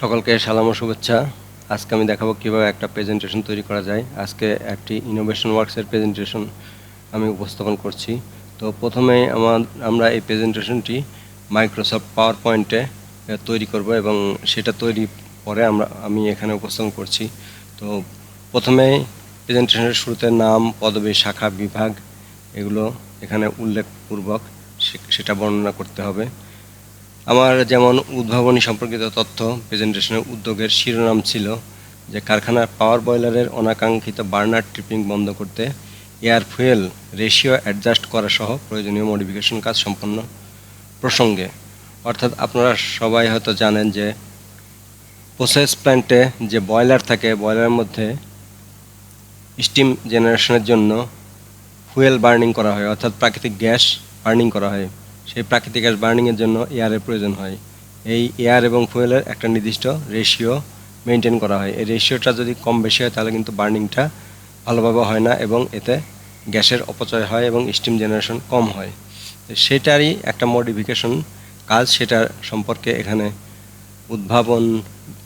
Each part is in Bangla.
সকলকে সালাম ও শুভেচ্ছা। আজকে আমি দেখাবো কীভাবে একটা প্রেজেন্টেশন তৈরি করা যায়। আজকে একটি ইনোভেশন ওয়ার্কসের প্রেজেন্টেশন আমি উপস্থাপন করছি। তো প্রথমে আমার, আমরা এই প্রেজেন্টেশনটি মাইক্রোসফট পাওয়ার পয়েন্টে তৈরি করব এবং সেটা তৈরি পরে আমরা, আমি এখানে উপস্থাপন করছি। তো প্রথমে প্রেজেন্টেশনের শুরুতে নাম, পদবী, শাখা, বিভাগ, এগুলো এখানে উল্লেখপূর্বক সেটা বর্ণনা করতে হবে। আমার যেমন উদ্ভাবনী সম্পর্কিত তথ্য প্রেজেন্টেশনের উদ্যোগের শিরোনাম ছিল যে কারখানার পাওয়ার বয়লারের অনাকাঙ্ক্ষিত বার্নার ট্রিপিং বন্ধ করতে এয়ার ফুয়েল রেশিও অ্যাডজাস্ট করা সহ প্রয়োজনীয় মডিফিকেশন কাজ সম্পন্ন প্রসঙ্গে। অর্থাৎ আপনারা সবাই হয়তো জানেন যে প্রসেস প্ল্যান্টে যে বয়লার থাকে বয়লারের মধ্যে স্টিম জেনারেশনের জন্য ফুয়েল বার্নিং করা হয়, অর্থাৎ প্রাকৃতিক গ্যাস বার্নিং করা হয়। সেই প্রাকৃতিক গ্যাস বার্নিংয়ের জন্য এয়ারের প্রয়োজন হয়। এই এয়ার এবং ফুয়েলের একটা নির্দিষ্ট রেশিও মেনটেন করা হয়। এই রেশিওটা যদি কম বেশি হয়, তাহলে কিন্তু বার্নিংটা ভালোভাবে হয় না এবং এতে গ্যাসের অপচয় হয় এবং স্টিম জেনারেশন কম হয়। সেটারই একটা মডিফিকেশন কাজ সেটার সম্পর্কে এখানে উদ্ভাবন,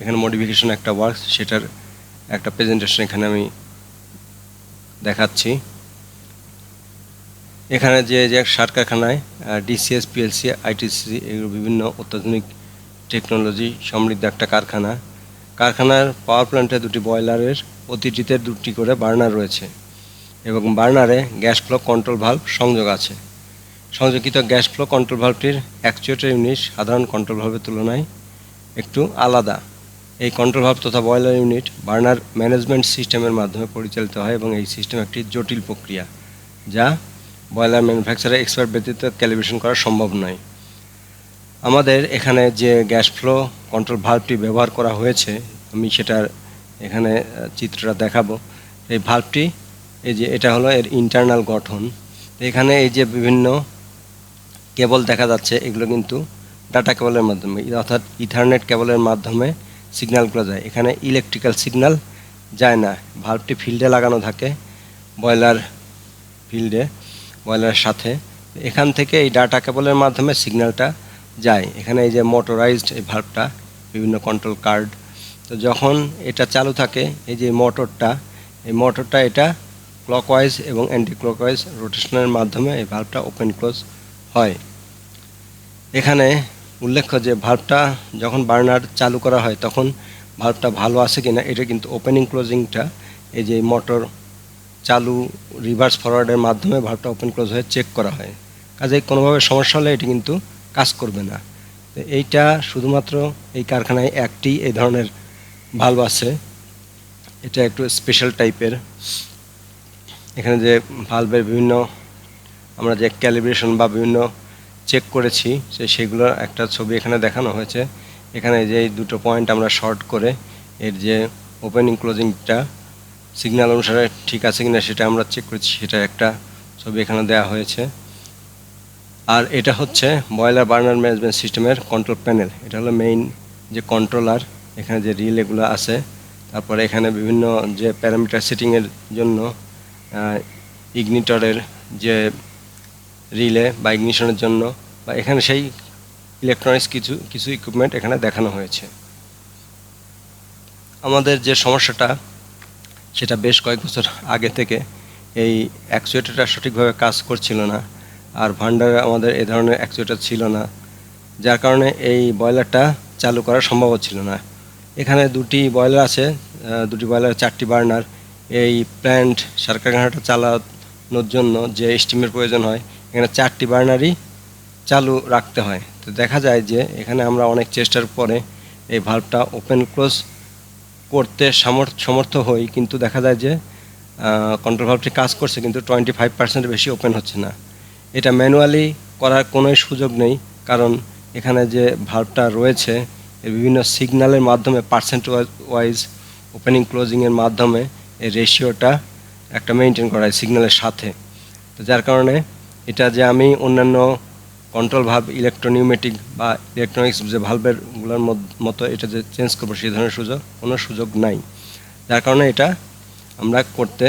এখানে মডিফিকেশন একটা ওয়ার্কস সেটার একটা প্রেজেন্টেশন এখানে আমি দেখাচ্ছি। এখানে যে যে সার কারখানায় ডিসিএস পিএলসি আইটিসি এগুলো বিভিন্ন অত্যাধুনিক টেকনোলজি সমৃদ্ধ একটা কারখানা। কারখানার পাওয়ার প্ল্যান্টে দুটি বয়লারের প্রতিটিতে দুটি করে বার্নার রয়েছে এবং বার্নারে গ্যাস ফ্লো কন্ট্রোল ভালভ সংযোগ আছে। সংযোগিত গ্যাস ফ্লো কন্ট্রোল ভালভটির অ্যাকচুয়েটর ইউনিট সাধারণ কন্ট্রোল ভালভের তুলনায় একটু আলাদা। এই কন্ট্রোল ভালভ তথা বয়লার ইউনিট বার্নার ম্যানেজমেন্ট সিস্টেমের মাধ্যমে পরিচালিত হয় এবং এই সিস্টেম একটি জটিল প্রক্রিয়া, যা বয়লার ম্যানুফ্যাকচারার এক্সপার্ট ব্যতীত ক্যালিব্রেশন করা সম্ভব নয়। আমাদের এখানে যে গ্যাস ফ্লো কন্ট্রোল ভাল্বটি ব্যবহার করা হয়েছে, আমি সেটার এখানে চিত্রটা দেখাবো। এই ভাল্বটি এই যে এটা হলো এর ইন্টারনাল গঠন। এখানে এই যে বিভিন্ন কেবল দেখা যাচ্ছে, এগুলো কিন্তু ডাটা কেবলের মাধ্যমে অর্থাৎ ইথারনেট কেবলের মাধ্যমে সিগন্যালগুলো যায়। এখানে ইলেকট্রিক্যাল সিগন্যাল যায় না। ভাল্বটি ফিল্ডে লাগানো থাকে বয়লার ফিল্ডে বয়লারের সাথে। এখান থেকে এই ডাটা কেবলের মাধ্যমে সিগন্যালটা যায়। এখানে এই যে মোটরাইজড এই ভাল্বটা বিভিন্ন কন্ট্রোল কার্ড তো যখন এটা চালু থাকে, এই যে মোটরটা এই মোটরটা এটা ক্লকওয়াইজ এবং অ্যান্টি ক্লকওয়াইজ রোটেশনের মাধ্যমে এই ভাল্বটা ওপেন ক্লোজ হয়। এখানে উল্লেখ্য যে ভাল্বটা যখন বার্নার চালু করা হয়, তখন ভাল্বটা ভালো আছে কিনা, এটা কিন্তু ওপেনিং ক্লোজিংটা এই যে মোটর চালু রিভার্স ফরওয়ার্ডের মাধ্যমে ভাল্বটা ওপেন ক্লোজ হয়ে চেক করা হয়। কাজে কোনোভাবে সমস্যা হলে এটি কিন্তু কাজ করবে না। এইটা শুধুমাত্র এই কারখানায় একটি এই ধরনের ভাল্ব আছে। এটা একটু স্পেশাল টাইপের এখানে যে ভাল্বের বিভিন্ন আমরা যে ক্যালিব্রেশন বা বিভিন্ন চেক করেছি, সে সেগুলোর একটা ছবি এখানে দেখানো হয়েছে। এখানে যে দুটো পয়েন্ট আমরা শর্ট করে এর যে ওপেনিং ক্লোজিংটা সিগন্যাল অনুসারে ঠিক আছে কিনা সেটা আমরা চেক করেছি, সেটা একটা ছবি এখানে দেওয়া হয়েছে। আর এটা হচ্ছে বয়লার বার্নার ম্যানেজমেন্ট সিস্টেমের কন্ট্রোল প্যানেল এটা হলো মেইন যে কন্ট্রোলার এখানে যে রিল এগুলো আছে। তারপরে এখানে বিভিন্ন যে প্যারামিটার সেটিংয়ের জন্য ইগনিটরের যে রিলে বা ইগনিশনের জন্য, বা এখানে সেই ইলেকট্রনিক্স কিছু কিছু ইকুইপমেন্ট এখানে দেখানো হয়েছে। আমাদের যে সমস্যাটা সেটা বেশ কয়েক বছর আগে থেকে এই অ্যাকচুয়েটারটা সঠিকভাবে কাজ করছিল না, আর ভান্ডারে আমাদের এ ধরনের অ্যাকচুয়েটার ছিল না, যার কারণে এই বয়লারটা চালু করা সম্ভব ছিল না। এখানে দুটি বয়লার আছে দুটি বয়লার, চারটি বার্নার। এই প্ল্যান্ট সার কারখানাটা চালানোর জন্য যে স্টিমের প্রয়োজন হয়, এখানে চারটি বার্নারই চালু রাখতে হয়। তো দেখা যায় যে এখানে আমরা অনেক চেষ্টার পরে এই ভাল্বটা ওপেন ক্লোজ করতে সামর্থ, সমর্থ হই, কিন্তু দেখা যায় যে কন্ট্রোল ভাল্বটি কাজ করছে, কিন্তু টোয়েন্টি ফাইভ পার্সেন্টের বেশি ওপেন হচ্ছে না। এটা ম্যানুয়ালি করার কোনো সুযোগ নেই, কারণ এখানে যে ভাল্বটা রয়েছে, এর বিভিন্ন সিগন্যালের মাধ্যমে পার্সেন্ট ওয়াইজ ওপেনিং ক্লোজিংয়ের মাধ্যমে এই রেশিওটা একটা মেনটেন করা হয় সিগন্যালের সাথে। তো যার কারণে এটা যে আমি অন্যান্য কন্ট্রোল ভাব ইলেকট্রোনিউমেটিক বা ইলেকট্রনিক্স যে ভালভেরগুলোর মতো এটা যে চেঞ্জ করব সেই ধরনের সুযোগ, কোনো সুযোগ নাই। যার কারণে এটা আমরা করতে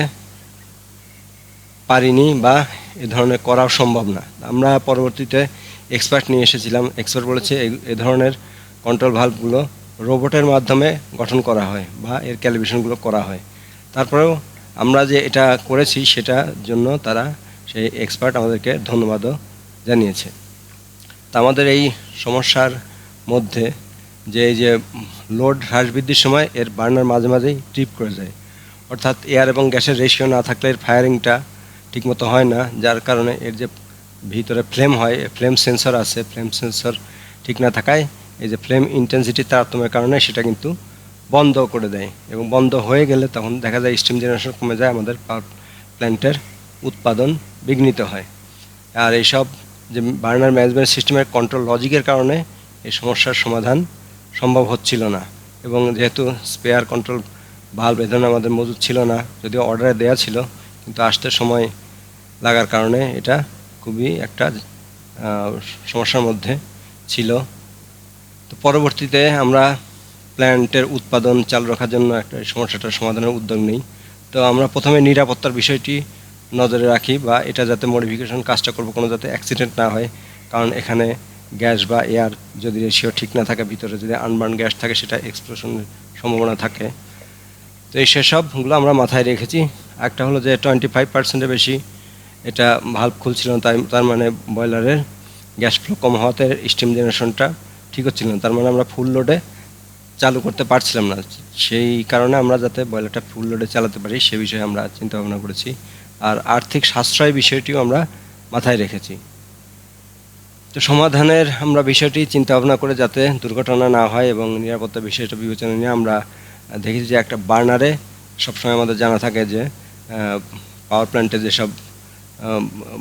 পারিনি বা এ ধরনের করাও সম্ভব না। আমরা পরবর্তীতে এক্সপার্ট নিয়ে এসেছিলাম। এক্সপার্ট বলেছে এ ধরনের কন্ট্রোল ভাল্বগুলো রোবটের মাধ্যমে গঠন করা হয় বা এর ক্যালিব্রেশনগুলো করা হয়। তারপরেও আমরা যে এটা করেছি সেটার জন্য তারা সেই এক্সপার্ট আমাদেরকে ধন্যবাদও জানিয়েছে। তা আমাদের এই সমস্যার মধ্যে যে এই যে লোড হ্রাস বৃদ্ধির সময় এর বার্নার মাঝে মাঝেই ট্রিপ করে যায়। অর্থাৎ এয়ার এবং গ্যাসের রেশিও না থাকলে এর ফায়ারিংটা ঠিকমতো হয় না, যার কারণে এর যে ভিতরে ফ্লেম হয়, ফ্লেম সেন্সর আছে, ফ্লেম সেন্সর ঠিক না থাকায় এই যে ফ্লেম ইন্টেন্সিটি তারতম্যের কারণে সেটা কিন্তু বন্ধ করে দেয় এবং বন্ধ হয়ে গেলে তখন দেখা যায় স্টিম জেনারেশন কমে যায়, আমাদের পাওয়ার প্ল্যান্টের উৎপাদন বিঘ্নিত হয়। আর এইসব যে বার্নার ম্যানেজমেন্ট সিস্টেমের কন্ট্রোল লজিকের কারণে এই সমস্যার সমাধান সম্ভব হচ্ছিল না। এবং যেহেতু স্পেয়ার কন্ট্রোল ভাল্ব ধরনের আমাদের মজুদ ছিল না, যদিও অর্ডারে দেওয়া ছিল, কিন্তু আসতে সময় লাগার কারণে এটা খুবই একটা সমস্যার মধ্যে ছিল। তো পরবর্তীতে আমরা প্ল্যান্টের উৎপাদন চালু রাখার জন্য একটা সমস্যাটার সমাধানের উদ্যোগ নিই। তো আমরা প্রথমে নিরাপত্তার বিষয়টি নজরে রাখি বা এটা যাতে মডিফিকেশন কাজটা করব, কোনো যাতে অ্যাক্সিডেন্ট না হয়। কারণ এখানে গ্যাস বা এয়ার যদি রেশিও ঠিক না থাকে, ভিতরে যদি আনবার্ন গ্যাস থাকে, সেটা এক্সপ্লোশনের সম্ভাবনা থাকে। তো এই সেসবগুলো আমরা মাথায় রেখেছি। একটা হলো যে টোয়েন্টি ফাইভ পার্সেন্টের বেশি এটা ভাল্ব খুলছিল তাই তার মানে বয়লারের গ্যাস ফ্লো কম হওয়াতে স্টিম জেনারেশনটা ঠিক হচ্ছিল না। তার মানে আমরা ফুল লোডে চালু করতে পারছিলাম না। সেই কারণে আমরা যাতে বয়লারটা ফুল লোডে চালাতে পারি, সে বিষয়ে আমরা চিন্তা ভাবনা করেছি। আর আর্থিক সাশ্রয় বিষয়টিও আমরা মাথায় রেখেছি। তো সমাধানের আমরা বিষয়টি চিন্তা ভাবনা করে যাতে দুর্ঘটনা না হয় এবং নিরাপত্তা বিষয়টা বিবেচনা নিয়ে আমরা দেখেছি যে একটা বার্নারে সবসময় আমাদের জানা থাকে যে পাওয়ার প্ল্যান্টে যেসব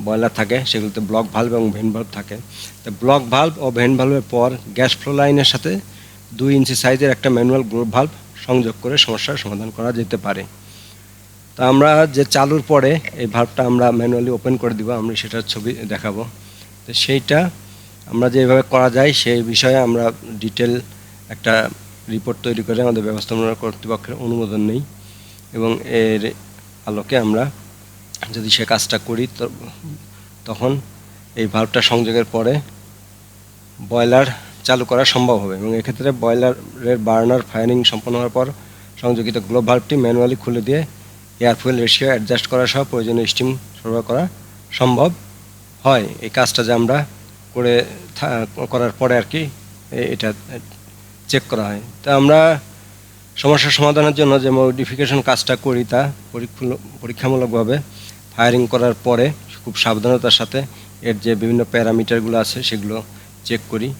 বয়লার থাকে সেগুলোতে ব্লক ভাল্ব এবং ভেন ভাল্ব থাকে। তো ব্লক ভাল্ব ও ভেন ভাল্বের পর গ্যাস ফ্লো লাইনের সাথে দুই ইঞ্চি সাইজের একটা ম্যানুয়াল গ্রোথ ভাল্ব সংযোগ করে সমস্যার সমাধান করা যেতে পারে। তা আমরা যে চালুর পরে এই ভাল্বটা আমরা ম্যানুয়ালি ওপেন করে দিব, আমরা সেটার ছবি দেখাবো। তো সেইটা আমরা যেভাবে করা যায় সেই বিষয়ে আমরা ডিটেল একটা রিপোর্ট তৈরি করে আমাদের ব্যবস্থাপনা কর্তৃপক্ষের অনুমোদন নেই এবং এর আলোকে আমরা যদি সে কাজটা করি তখন এই ভাল্বটা সংযোগের পরে বয়লার চালু করা সম্ভব হবে এবং এক্ষেত্রে বয়লারের বার্নার ফায়ারিং সম্পন্ন হওয়ার পর সংযোগিত গ্লোব ভাল্বটি ম্যানুয়ালি খুলে দিয়ে এয়ার ফুয়েল রেশিও অ্যাডজাস্ট করা সহ প্রয়োজনীয় স্টিম সরবরাহ করা সম্ভব হয়। এই কাজটা যে আমরা করে করার পরে আর কি এটা চেক করা হয়। তা আমরা সমস্যার সমাধানের জন্য যে মডিফিকেশন কাজটা করি তা পরীক্ষা- পরীক্ষামূলকভাবে ফায়ারিং করার পরে খুব সাবধানতার সাথে এর যে বিভিন্ন প্যারামিটারগুলো আছে সেগুলো চেক করি।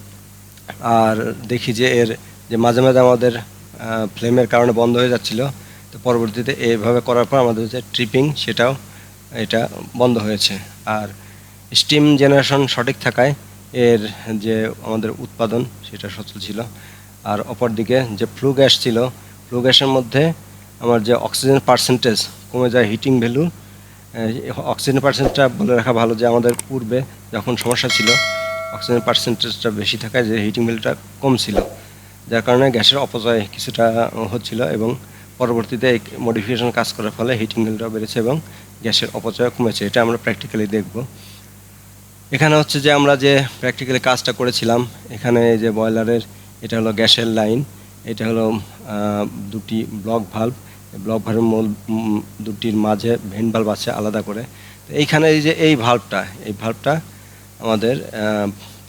আর দেখি যে এর যে মাঝে মাঝে আমাদের ফ্লেমের কারণে বন্ধ হয়ে যাচ্ছিল তো পরবর্তীতে এইভাবে করার পর আমাদের যে ট্রিপিং সেটাও এটা বন্ধ হয়েছে। আর স্টিম জেনারেশন সঠিক থাকায় এর যে আমাদের উৎপাদন সেটা সচল ছিল। আর অপরদিকে যে ফ্লু গ্যাস ছিল ফ্লু গ্যাসের মধ্যে আমার যে অক্সিজেন পার্সেন্টেজ কমে যায় হিটিং ভ্যালু অক্সিজেন পার্সেন্টটা বলে রাখা ভালো যে আমাদের পূর্বে যখন সমস্যা ছিল অক্সিজেন পার্সেন্টেজটা বেশি থাকায় যে হিটিং ভ্যালুটা কম ছিল। যার কারণে গ্যাসের অপচয় কিছুটা হচ্ছিল এবং পরবর্তীতে এই মডিফিকেশন কাজ করার ফলে হিটিং ভ্যালুটা বেড়েছে এবং গ্যাসের অপচয় কমেছে। এটা আমরা প্র্যাকটিক্যালি দেখব। এখানে হচ্ছে যে আমরা যে প্র্যাকটিক্যালি কাজটা করেছিলাম, এখানে যে বয়লারের এটা হলো গ্যাসের লাইন এটা হলো দুটি ব্লক ভাল্ব ব্লক ভাল্বের মূল দুটির মাঝে ভেন ভাল্ব আছে আলাদা করে। তো এইখানে এই যে এই ভাল্বটা এই ভাল্বটা আমাদের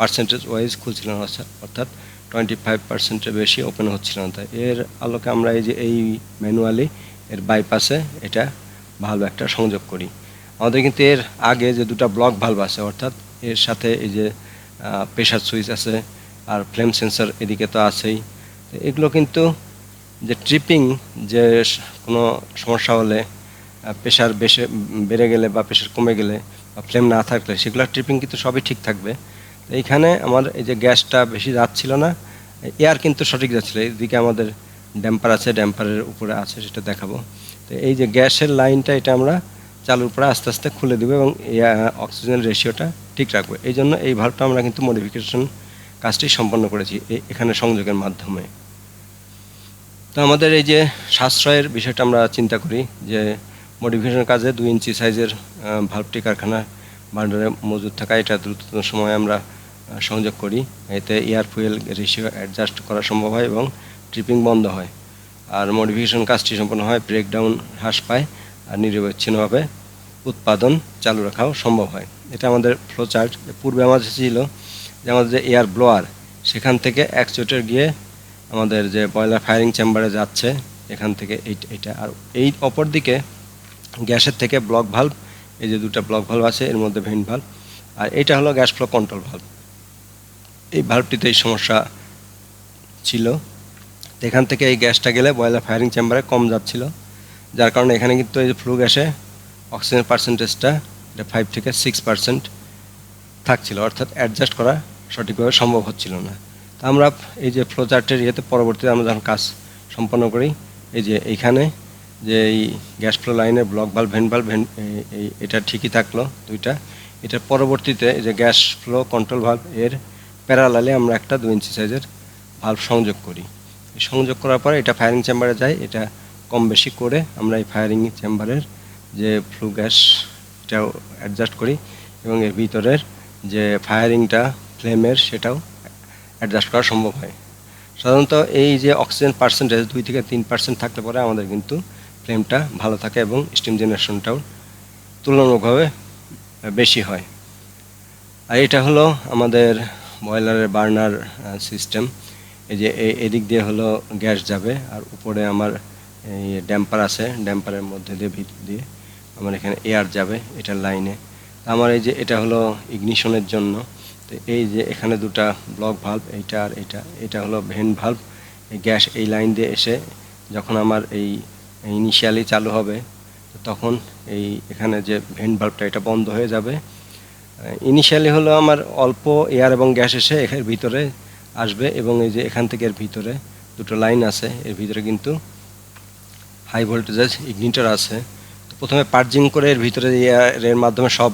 পার্সেন্টেজ ওয়াইজ খুলছিল না অর্থাৎ- অর্থাৎ টোয়েন্টি ফাইভ পার্সেন্টের বেশি ওপেন হচ্ছিল না। এর আলোকে আমরা এই যে এই ম্যানুয়ালি এর বাইপাসে এটা ভাল্ব একটা সংযোগ করি। আমাদের কিন্তু এর আগে যে দুটো ব্লক ভাল্ব আছে, অর্থাৎ এর সাথে এই যে প্রেশার সুইচ আছে আর ফ্লেম সেন্সার এদিকে তো আছেই। এগুলো কিন্তু যে ট্রিপিং যে কোনো সমস্যা হলে প্রেশার বেশি বেড়ে গেলে বা প্রেশার কমে গেলে বা ফ্লেম না থাকলে সেগুলো ট্রিপিং কিন্তু সবই ঠিক থাকবে। এইখানে আমার এই যে গ্যাসটা বেশি যাচ্ছিল না, এয়ার কিন্তু সঠিক যাচ্ছিল এইদিকে আমাদের ড্যাম্পার আছে, ড্যাম্পারের উপরে আছে, সেটা দেখাবো। তো এই যে গ্যাসের লাইনটা এটা আমরা চালুর পরে আস্তে আস্তে খুলে দেবো এবং অক্সিজেন রেশিওটা ঠিক রাখব। এই জন্য এই ভাল্বটা আমরা কিন্তু মডিফিকেশন কাজটি সম্পন্ন করেছি এখানে সংযোগের মাধ্যমে। তো আমাদের এই যে সাশ্রয়ের বিষয়টা আমরা চিন্তা করি যে মডিফিকেশন কাজে দুই ইঞ্চি সাইজের ভাল্বটি কারখানা বান্ডারে মজুদ থাকা এটা দ্রুততম সময়ে আমরা সংযোগ করি। এতে এয়ার ফুয়েল রেশিও অ্যাডজাস্ট করা সম্ভব হয় এবং ট্রিপিং বন্ধ হয়। আর মডিফিকেশন কাজটি সম্পন্ন হয় ব্রেকডাউন হ্রাস পায় আর নিরবচ্ছিন্নভাবে উৎপাদন চালু রাখাও সম্ভব হয়। এটা আমাদের ফ্লো চার্ট পূর্বে আমাদের ছিল যে আমাদের যে এয়ার ব্লোয়ার সেখান থেকে অ্যাকচুয়েটার গিয়ে আমাদের যে বয়লার ফায়ারিং চেম্বারে যাচ্ছে, এখান থেকে এই এইটা। আর এই অপর দিকে গ্যাসের থেকে ব্লক ভাল্ব এই যে দুটো ব্লক ভাল্ব আছে, এর মধ্যে ভেন্ট ভাল্ব আর এটা হলো গ্যাস ফ্লো কন্ট্রোল ভাল্ব এই ভাল্বটিতে এই সমস্যা ছিল। এখান থেকে এই গ্যাসটা গেলে বয়লার ফায়ারিং চেম্বারে কম যাচ্ছিল। যার কারণে এখানে কিন্তু এই ফ্লু গ্যাসে অক্সিজেন পার্সেন্টেজটা এটা ফাইভ থেকে সিক্স পার্সেন্ট থাকছিল। অর্থাৎ অ্যাডজাস্ট করা সঠিকভাবে সম্ভব হচ্ছিল না। তো আমরা এই যে ফ্লো চার্টের ইয়েতে পরবর্তীতে আমরা যখন কাজ সম্পন্ন করি, এই যে এইখানে যে এই গ্যাস ফ্লো লাইনের ব্লক ভাল্ব ভেন্ট ভাল্ব এই এটা ঠিকই থাকল দুইটা। এটার পরবর্তীতে এই যে গ্যাস ফ্লো কন্ট্রোল ভাল্ব এর প্যারালালে আমরা একটা দু ইঞ্চি সাইজের ভাল্ব সংযোগ করি। সংযোগ করার পরে এটা ফায়ারিং চেম্বারে যায়। এটা কম বেশি করে আমরা এই ফায়ারিং চেম্বারের যে ফ্লু গ্যাস এটাও অ্যাডজাস্ট করি এবং এর ভিতরের যে ফায়ারিংটা ফ্লেমের সেটাও অ্যাডজাস্ট করা সম্ভব হয়। সাধারণত এই যে অক্সিজেন পার্সেন্টেজ দুই থেকে তিন পার্সেন্ট থাকলে পরে আমাদের কিন্তু ফ্লেমটা ভালো থাকে এবং স্টিম জেনারেশনটাও তুলনামূলকভাবে বেশি হয়। আর এটা হলো আমাদের বয়লারের বার্নার সিস্টেম এই যে এদিক দিয়ে হলো গ্যাস যাবে, আর উপরে আমার এই ড্যাম্পার আছে, ড্যাম্পারের মধ্যে দিয়ে ভিতর দিয়ে আমার এখানে এয়ার যাবে এটার লাইনে। আমার এই যে এটা হলো ইগনিশনের জন্য। তো এই যে এখানে দুটা ব্লক ভাল্ব এইটা আর এটা এটা হলো ভেন ভাল্ব এই গ্যাস এই লাইন দিয়ে এসে যখন আমার এই ইনিশিয়ালি চালু হবে তখন এই এখানে যে ভেন ভাল্বটা এটা বন্ধ হয়ে যাবে। ইনিশিয়ালি হলো আমার অল্প এয়ার এবং গ্যাস এসে এর ভিতরে আসবে এবং এই যে এখান থেকে এর ভিতরে দুটো লাইন আছে, এর ভিতরে কিন্তু হাই ভোল্টেজের ইগনিটার আছে। প্রথমে পার্জিং করে এর ভিতরে এর মাধ্যমে সব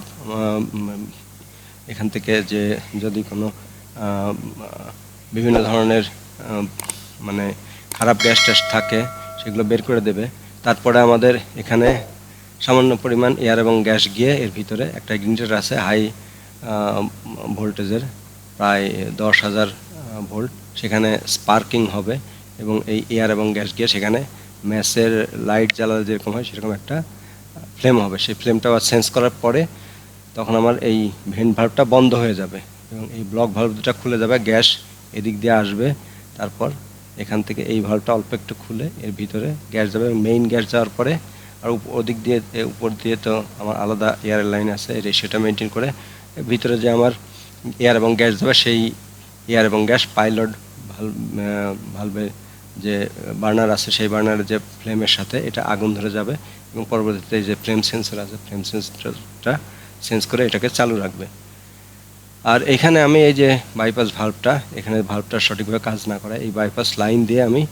এখান থেকে যে যদি কোনো বিভিন্ন ধরনের মানে খারাপ গ্যাস ট্যাস থাকে, সেগুলো বের করে দেবে। তারপরে আমাদের এখানে সামান্য পরিমাণ এয়ার এবং গ্যাস গিয়ে এর ভিতরে একটা ইগনিটার আছে, হাই ভোল্টেজের, প্রায় দশ হাজার ভোল্ট। সেখানে স্পার্কিং হবে এবং এই এয়ার এবং গ্যাস গিয়ে সেখানে ম্যাচের লাইট জ্বালালে যেরকম হয় সেরকম একটা ফ্লেম হবে। সেই ফ্লেমটা আবার সেন্স করার পরে তখন আমার এই ভেন্ট ভাল্বটা বন্ধ হয়ে যাবে এবং এই ব্লক ভাল্ব দুটা খুলে যাবে, গ্যাস এদিক দিয়ে আসবে। তারপর এখান থেকে এই ভাল্বটা অল্প একটু খুলে এর ভিতরে গ্যাস যাবে মেইন গ্যাস যাওয়ার পরে আর ওদিক দিয়ে উপর দিয়ে তো আমার আলাদা এয়ার লাইন আছে রেশিওটা মেনটেন করে ভিতরে যে আমার এয়ার এবং গ্যাস যাবে সেই এয়ার এবং গ্যাস পাইলট ভালো ভালভে যে বার্নার আছে, সেই বার্নারের যে ফ্লেমের সাথে এটা আগুন ধরে যাবে এবং পরবর্তীতে যে ফ্লেম সেন্সর আছে ফ্লেম সেন্সরটা সেন্স করে এটাকে চালু রাখবে। আর এখানে আমি এই যে বাইপাস ভাল্বটা এখানে ভাল্বটা সঠিকভাবে কাজ না করে এই বাইপাস লাইন দিয়ে আমি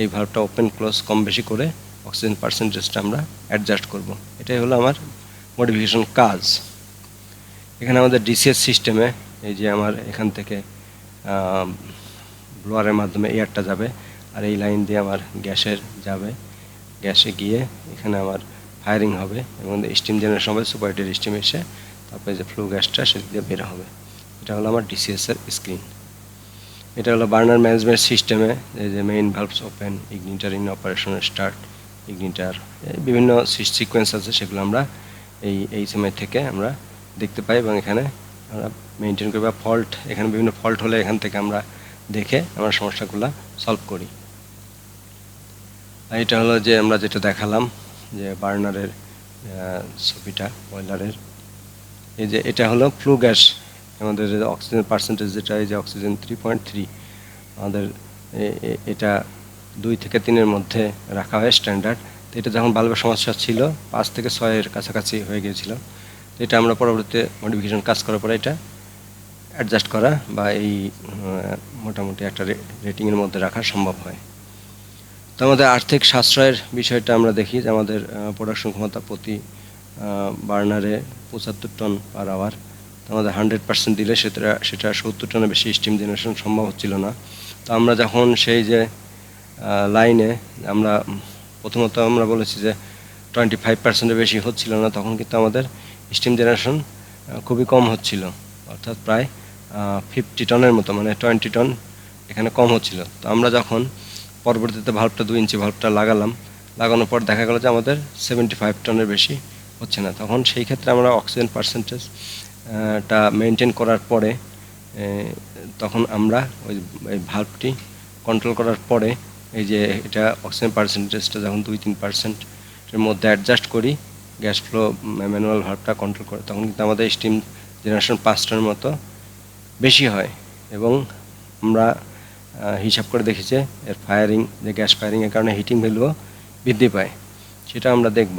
এই ভাল্বটা ওপেন ক্লোজ কম বেশি করে অক্সিজেন পার্সেন্টেজটা আমরা অ্যাডজাস্ট করব। এটাই হলো আমার মডিফিকেশন কাজ। এখানে আমাদের ডিসিএস সিস্টেমে এই যে আমার এখান থেকে ব্লোয়ারের মাধ্যমে এয়ারটা যাবে, আর এই লাইন দিয়ে আমার গ্যাসের যাবে। গ্যাসে গিয়ে এখানে আমার ফায়ারিং হবে এবং স্টিম জেনারেশন হবে সুপারহিটের স্টিম এসে তারপরে যে ফ্লু গ্যাসটা সেদিক দিয়ে বের হবে। এটা হলো আমার ডিসিএসের স্ক্রিন এটা হলো বার্নার ম্যানেজমেন্ট সিস্টেমে যে main valves open igniter in start igniter বিভিন্ন সিকোয়েন্স আছে সেগুলো আমরা এই এই সময় থেকে আমরা দেখতে পাই এবং এখানে আমরা মেনটেন করি বা ফল্ট এখানে বিভিন্ন ফল্ট হলে এখান থেকে আমরা দেখে আমরা সমস্যাগুলো সলভ করি। আর এটা হলো যে আমরা যেটা দেখালাম যে বার্নারের ছবিটা বয়লারের এই যে এটা হলো ফ্লু গ্যাস আমাদের অক্সিজেন পার্সেন্টেজ যেটা, এই যে অক্সিজেন থ্রি পয়েন্ট থ্রি আমাদের এটা দুই থেকে তিনের মধ্যে রাখা হয় স্ট্যান্ডার্ড তো এটা যখন বাল্বের সমস্যা ছিল, পাঁচ থেকে ছয়ের কাছাকাছি হয়ে গিয়েছিল। তো এটা আমরা পরবর্তীতে মডিফিকেশন কাজ করার পরে এটা অ্যাডজাস্ট করা বা এই মোটামুটি একটা রেটিংয়ের মধ্যে রাখা সম্ভব হয়। তো আমাদের আর্থিক সাশ্রয়ের বিষয়টা আমরা দেখি যে আমাদের প্রোডাকশন ক্ষমতা প্রতি বার্নারে পঁচাত্তর টন পার আওয়ার তো আমাদের হান্ড্রেড পার্সেন্ট দিলে সেটা সেটা সত্তর টনের বেশি স্টিম জেনারেশন সম্ভব হচ্ছিল না। তো আমরা যখন সেই যে লাইনে আমরা, প্রথমত আমরা বলেছি যে টোয়েন্টি ফাইভ পার্সেন্টের বেশি হচ্ছিল না, তখন কিন্তু আমাদের স্টিম জেনারেশন খুবই কম হচ্ছিল। অর্থাৎ প্রায় ফিফটি টনের মতো মানে টোয়েন্টি টন এখানে কম হচ্ছিল। তো আমরা যখন পরবর্তীতে ভাল্বটা দুই ইঞ্চি ভাল্বটা লাগালাম, লাগানোর পর দেখা গেল যে আমাদের সেভেন্টি ফাইভ টনের বেশি হচ্ছে না। তখন সেই ক্ষেত্রে আমরা অক্সিজেন পার্সেন্টেজ টা মেনটেন করার পরে তখন আমরা ওই ভাল্বটি কন্ট্রোল করার পরে এই যে এটা অক্সিজেন পার্সেন্টেজটা যখন দুই তিন পার্সেন্টের মধ্যে অ্যাডজাস্ট করি গ্যাস ফ্লো ম্যানুয়াল ভাল্বটা কন্ট্রোল করে, তখন কিন্তু আমাদের স্টিম জেনারেশন পাঁচটার মতো বেশি হয়। এবং আমরা হিসাব করে দেখেছি এর ফায়ারিং যে গ্যাস ফায়ারিংয়ের কারণে হিটিং ভ্যালুও বৃদ্ধি পায়। সেটা আমরা দেখব।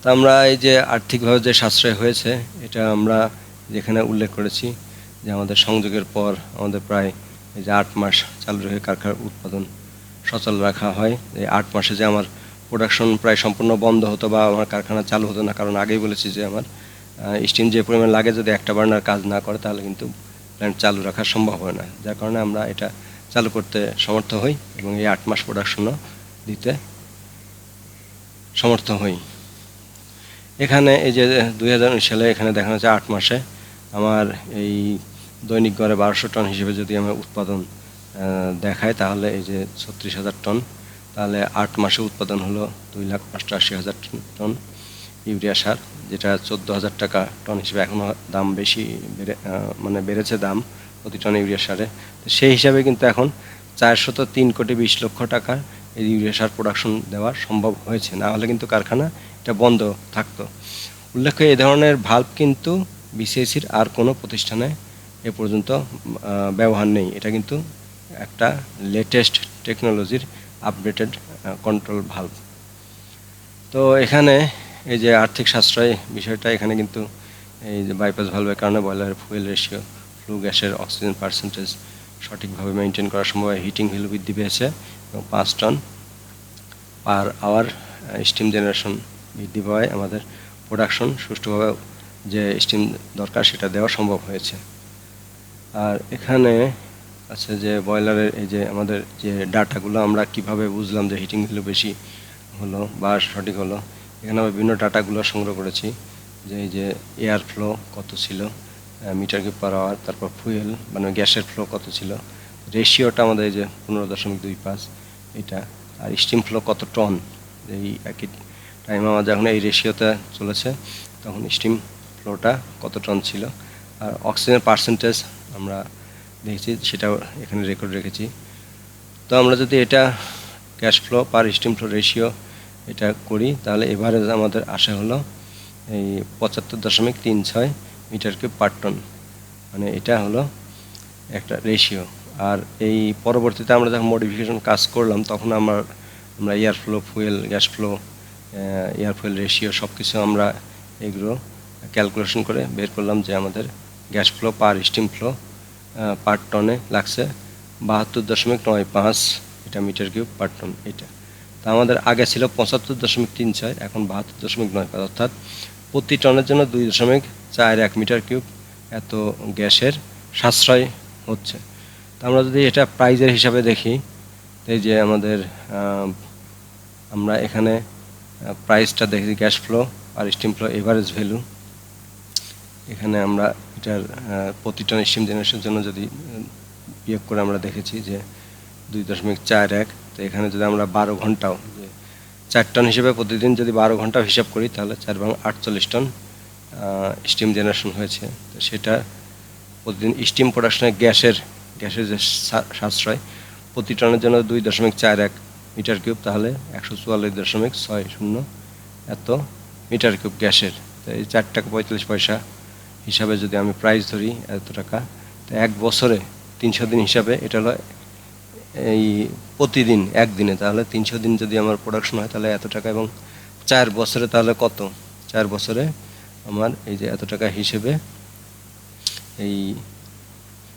তা আমরা এই যে আর্থিকভাবে যে সাশ্রয় হয়েছে, এটা আমরা যেখানে উল্লেখ করেছি যে আমাদের সংযোগের পর আমাদের প্রায় এই যে আট মাস চালু রেখে কারখানার উৎপাদন সচল রাখা হয়, এই আট মাসে যে আমার প্রোডাকশন প্রায় সম্পূর্ণ বন্ধ হতো বা আমার কারখানা চালু হতো না, কারণ আগেই বলেছি যে আমার স্টিম যে পরিমাণ লাগে যদি একটা বার্নার কাজ না করে, তাহলে কিন্তু প্ল্যান্ট চালু রাখা সম্ভব হয় না। যার কারণে আমরা এটা চালু করতে সমর্থ হই এবং এই আট মাস প্রোডাকশনও দিতে সমর্থ হই। এখানে এই যে দুই সালে এখানে দেখানো হচ্ছে আট মাসে আমার এই দৈনিক গড়ে বারোশো টন হিসেবে যদি আমরা উৎপাদন দেখায় তাহলে এই যে ছত্রিশ হাজার টন, তাহলে আট মাসে উৎপাদন হলো দুই লাখ অষ্টআশি হাজার টন ইউরিয়া সার, যেটা চোদ্দ হাজার টাকা টন হিসেবে এখনও দাম বেশি বেড়ে মানে বেড়েছে দাম প্রতি টন ইউরিয়া সারে। তো সেই হিসাবে কিন্তু এখন চারশত তিন কোটি বিশ লক্ষ টাকার এই ইউরিয়া সার প্রোডাকশন দেওয়া সম্ভব হয়েছে। না হলে কিন্তু কারখানা এটা বন্ধ থাকতো। উল্লেখ্য এই ধরনের ভাল্ব কিন্তু বিসিএসির আর কোনো প্রতিষ্ঠানে এ পর্যন্ত ব্যবহার নেই। এটা কিন্তু একটা লেটেস্ট টেকনোলজির আপডেটেড কন্ট্রোল ভাল্ব তো এখানে এই যে আর্থিক সাশ্রয় বিষয়টা, এখানে কিন্তু এই যে বাইপাস ভালভের কারণে বয়লারের ফুয়েল রেশিও ফ্লু গ্যাসের অক্সিজেন পার্সেন্টেজ সঠিকভাবে মেনটেন করা সম্ভব হিটিং ভ্যালু বৃদ্ধি পেয়েছে এবং পাঁচ ton per hour steam generation বৃদ্ধি পাওয়ায় আমাদের প্রোডাকশন সুষ্ঠুভাবে যে স্টিম দরকার সেটা দেওয়া সম্ভব হয়েছে। আর এখানে আছে যে বয়লারের এই যে আমাদের যে ডাটাগুলো, আমরা কীভাবে বুঝলাম যে হিটিং বেশি হলো বা সঠিক হলো, এখানে আমরা বিভিন্ন ডাটাগুলো সংগ্রহ করেছি। যে এই যে এয়ার ফ্লো কত ছিল মিটার কিউব পার আওয়ার তারপর ফুয়েল মানে গ্যাসের ফ্লো কত ছিল রেশিওটা আমাদের এই যে পনেরো দশমিক দুই পাঁচ, এটা, আর স্টিম ফ্লো কত টন এই একই টাইম আমার যখন এই রেশিওতে চলেছে, তখন স্টিম ফ্লোটা কত টন ছিল, আর অক্সিজেন পার্সেন্টেজ আমরা দেখেছি, সেটাও এখানে রেকর্ড রেখেছি। তো আমরা যদি এটা cash flow per steam flow ratio এটা করি, তাহলে এভারেজ আমাদের আসা হলো এই পঁচাত্তর দশমিক তিন ছয় মিটার কিউব পার টন মানে এটা হলো একটা রেশিও আর এই পরবর্তীতে আমরা যখন মডিফিকেশন কাজ করলাম, তখন আমার, আমরা air flow fuel gas flow air fuel ratio সব কিছু আমরা এগুলো ক্যালকুলেশন করে বের করলাম যে আমাদের gas flow per steam flow per টনে লাগছে বাহাত্তর দশমিক নয় পাঁচ এটা মিটার কিউব পার টন এটা। তা আমাদের আগে ছিল পঁচাত্তর দশমিক তিন ছয় এখন বাহাত্তর দশমিক নয় পাঁচ। অর্থাৎ প্রতি টনের জন্য দুই দশমিক চার এক মিটার কিউব এত গ্যাসের সাশ্রয় হচ্ছে। তা আমরা যদি এটা প্রাইজের হিসাবে দেখি এই যে আমাদের আমরা এখানে প্রাইসটা দেখি, গ্যাস ফ্লো আর স্টিম ফ্লো এভারেজ ভ্যালু। এখানে আমরা এটার আহ, প্রতি টন স্টিম জেনারেশনের জন্য যদি বিয়োগ করে আমরা দেখেছি যে দুই দশমিক চার এক তো এখানে যদি আমরা বারো ঘন্টাও যে চার টন হিসেবে প্রতিদিন যদি বারো ঘন্টাও হিসাব করি তাহলে চার ভাগ আটচল্লিশ টন স্টিম জেনারেশন হয়েছে। তো সেটা প্রতিদিন স্টিম প্রোডাকশনে গ্যাসের গ্যাসের যে সাশ্রয় প্রতি টনের জন্য দুই দশমিক চার এক মিটার কিউব তাহলে একশো চুয়াল্লিশ দশমিক ছয় শূন্য এত মিটার কিউব গ্যাসের। তো এই চার টাকা পঁয়তাল্লিশ পয়সা হিসাবে যদি আমি প্রাইস ধরি এত টাকা, তো এক বছরে তিনশো দিন হিসাবে এটা হলো এই প্রতিদিন, একদিনে। তাহলে তিনশো দিন যদি আমার প্রোডাকশন হয়, তাহলে এত টাকা এবং চার বছরে তাহলে কত? চার বছরে আমার এই যে এত টাকা হিসেবে এই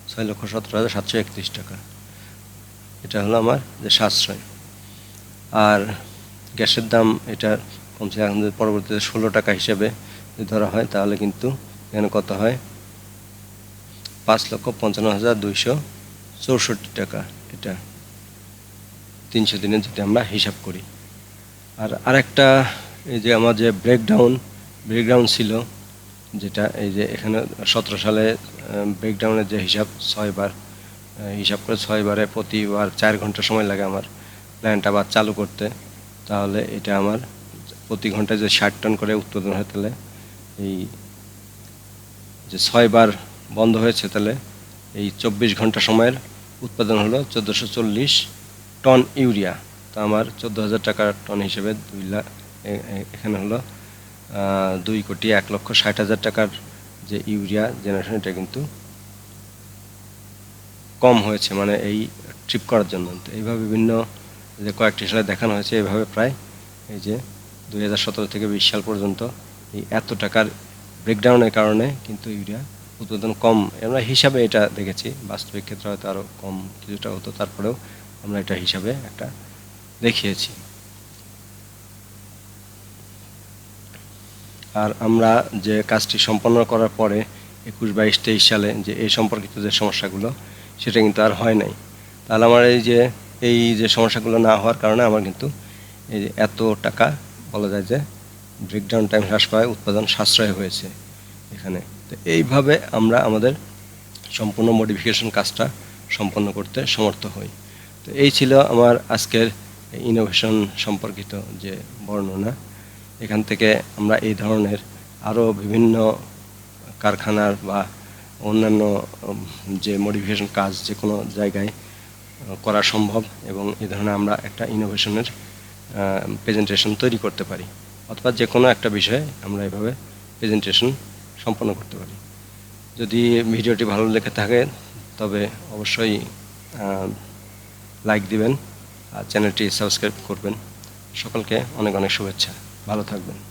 ছয় লক্ষ সতেরো হাজার সাতশো একত্রিশ টাকা। এটা হলো আমার যে সাশ্রয়। আর গ্যাসের দাম এটা কমছে। এখন পরবর্তীতে ষোলো টাকা হিসেবে ধরা হয়, তাহলে কিন্তু এখানে কত হয়? পাঁচ লক্ষ পঞ্চান্ন হাজার দুইশো চৌষট্টি টাকা। এটা তিনশো দিনে যদি আমরা হিসাব করি। আর আরেকটা, এই যে আমার যে ব্রেকডাউন ব্রেকডাউন ছিল, যেটা এই যে এখানে সতেরো সালে ব্রেকডাউনের যে হিসাব ছয়বার হিসাব করে ছয়বারে প্রতিবার চার ঘণ্টা সময় লাগে আমার প্ল্যান্টটা আবার চালু করতে। তাহলে এটা আমার প্রতি ঘন্টায় যে ষাট টন করে উৎপাদন হয়, তাহলে এই যে ছয়বার বন্ধ হয়েছে তাহলে এই চব্বিশ ঘণ্টা সময়ের উৎপাদন হলো চোদ্দোশো চল্লিশ টন ইউরিয়া। তো আমার চোদ্দ হাজার টাকার টন হিসেবে দুই লাখ এখানে হলো দুই কোটি এক লক্ষ ষাট হাজার টাকার যে ইউরিয়া জেনারেশন, এটা কিন্তু কম হয়েছে মানে এই ট্রিপ করার জন্য। তো এইভাবে বিভিন্ন যে কয়েকটি সালে দেখানো হয়েছে, এইভাবে প্রায় এই যে দুই হাজার সতেরো থেকে বিশ সাল পর্যন্ত এই এত টাকার ব্রেকডাউনের কারণে কিন্তু ইউরিয়া উৎপাদন কম। আমরা হিসাবে এটা দেখেছি, বাস্তবিক ক্ষেত্রে হয়তো আরও কম কিছুটা হতো, তারপরেও আমরা এটা হিসাবে একটা দেখিয়েছি। আর আমরা যে কাজটি সম্পন্ন করার পরে একুশ বাইশ তেইশ সালে যে এই সম্পর্কিত যে সমস্যাগুলো, সেটা কিন্তু আর হয় নাই। তাহলে আমার এই যে এই যে সমস্যাগুলো না হওয়ার কারণে আমার কিন্তু এই এত টাকা বলা যায় যে ব্রেকডাউন টাইম হ্রাস পায়, উৎপাদন সাশ্রয় হয়েছে এখানে। তো এইভাবে আমরা আমাদের সম্পূর্ণ মডিফিকেশন কাজটা সম্পন্ন করতে সমর্থ হই। তো এই ছিল আমার আজকের ইনোভেশন সম্পর্কিত যে বর্ণনা। এখান থেকে আমরা এই ধরনের আরও বিভিন্ন কারখানার বা অন্যান্য যে মডিফিকেশন কাজ যে কোনো জায়গায় করা সম্ভব এবং এই ধরনের আমরা একটা ইনোভেশনের প্রেজেন্টেশন তৈরি করতে পারি। অথবা যে কোনো একটা বিষয়ে আমরা এভাবে প্রেজেন্টেশন সম্পন্ন করতে পারি। যদি ভিডিওটি ভালো লেগে থাকে, তবে অবশ্যই লাইক দিবেন আর চ্যানেলটি সাবস্ক্রাইব করবেন। সকলকে অনেক অনেক শুভেচ্ছা। ভালো থাকবেন।